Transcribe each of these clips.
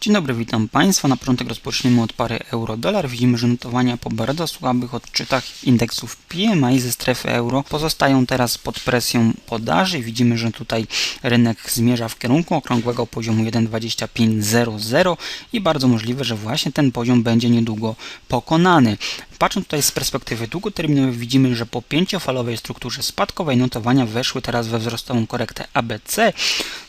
Dzień dobry, witam Państwa. Na początek rozpoczniemy od pary euro-dolar. Widzimy, że notowania po bardzo słabych odczytach indeksów PMI ze strefy euro pozostają teraz pod presją podaży. Widzimy, że tutaj rynek zmierza w kierunku okrągłego poziomu 1,2500 i bardzo możliwe, że właśnie ten poziom będzie niedługo pokonany. Patrząc tutaj z perspektywy długoterminowej widzimy, że po pięciofalowej strukturze spadkowej notowania weszły teraz we wzrostową korektę ABC.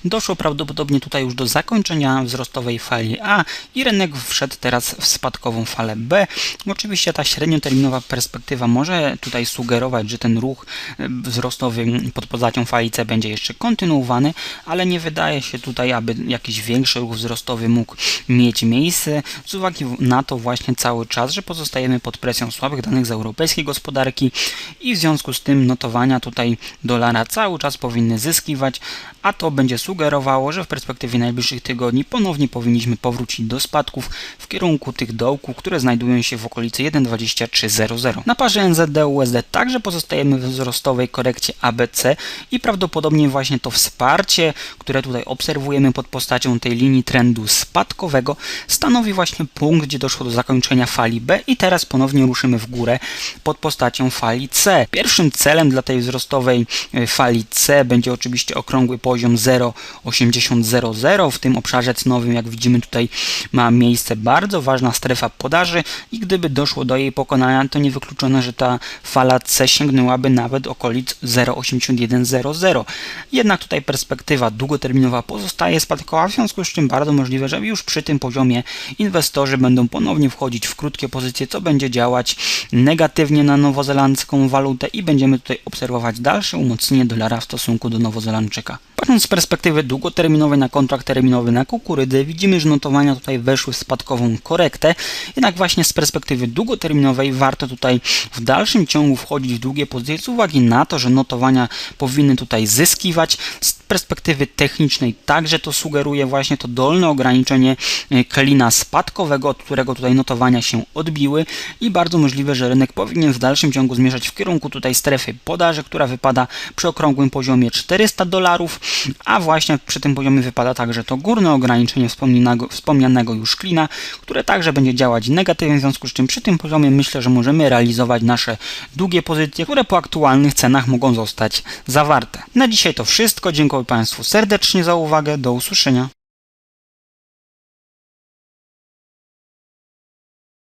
Doszło prawdopodobnie tutaj już do zakończenia wzrostowej fali A i rynek wszedł teraz w spadkową falę B. Oczywiście ta średnioterminowa perspektywa może tutaj sugerować, że ten ruch e, wzrostowy pod postacią fali C będzie jeszcze kontynuowany, ale nie wydaje się tutaj, aby jakiś większy ruch wzrostowy mógł mieć miejsce z uwagi na to właśnie cały czas, że pozostajemy pod presją słabych danych z europejskiej gospodarki i w związku z tym notowania tutaj dolara cały czas powinny zyskiwać, a to będzie sugerowało, że w perspektywie najbliższych tygodni ponownie powinniśmy powrócić do spadków w kierunku tych dołków, które znajdują się w okolicy 1,2300. Na parze NZD-USD także pozostajemy w wzrostowej korekcie ABC i prawdopodobnie właśnie to wsparcie, które tutaj obserwujemy pod postacią tej linii trendu spadkowego, stanowi właśnie punkt, gdzie doszło do zakończenia fali B i teraz ponownie ruszymy w górę pod postacią fali C. Pierwszym celem dla tej wzrostowej e, fali C będzie oczywiście okrągły poziom 0,8000. W tym obszarze cenowym, jak widzimy tutaj ma miejsce bardzo ważna strefa podaży i gdyby doszło do jej pokonania, to niewykluczone, że ta fala C sięgnęłaby nawet okolic 0,8100. Jednak tutaj perspektywa długoterminowa pozostaje spadkowa, w związku z czym bardzo możliwe, że już przy tym poziomie inwestorzy będą ponownie wchodzić w krótkie pozycje, co będzie działać negatywnie na nowozelandzką walutę i będziemy tutaj obserwować dalsze umocnienie dolara w stosunku do nowozelandczyka. Patrząc z perspektywy długoterminowej na kontrakt terminowy na kukurydy, widzimy, że notowania tutaj weszły w spadkową korektę, jednak właśnie z perspektywy długoterminowej warto tutaj w dalszym ciągu wchodzić w długie pozycje z uwagi na to, że notowania powinny tutaj zyskiwać. Z perspektywy technicznej także to sugeruje właśnie to dolne ograniczenie e, klina spadkowego, od którego tutaj notowania się odbiły i bardzo możliwe, że rynek powinien w dalszym ciągu zmierzać w kierunku tutaj strefy podaży, która wypada przy okrągłym poziomie 400 dolarów, a właśnie przy tym poziomie wypada także to górne ograniczenie wspomnianego, wspomnianego już klina, które także będzie działać negatywnie, w związku z czym przy tym poziomie myślę, że możemy realizować nasze długie pozycje, które po aktualnych cenach mogą zostać zawarte. Na dzisiaj to wszystko. Dziękuję Państwu serdecznie za uwagę. Do usłyszenia.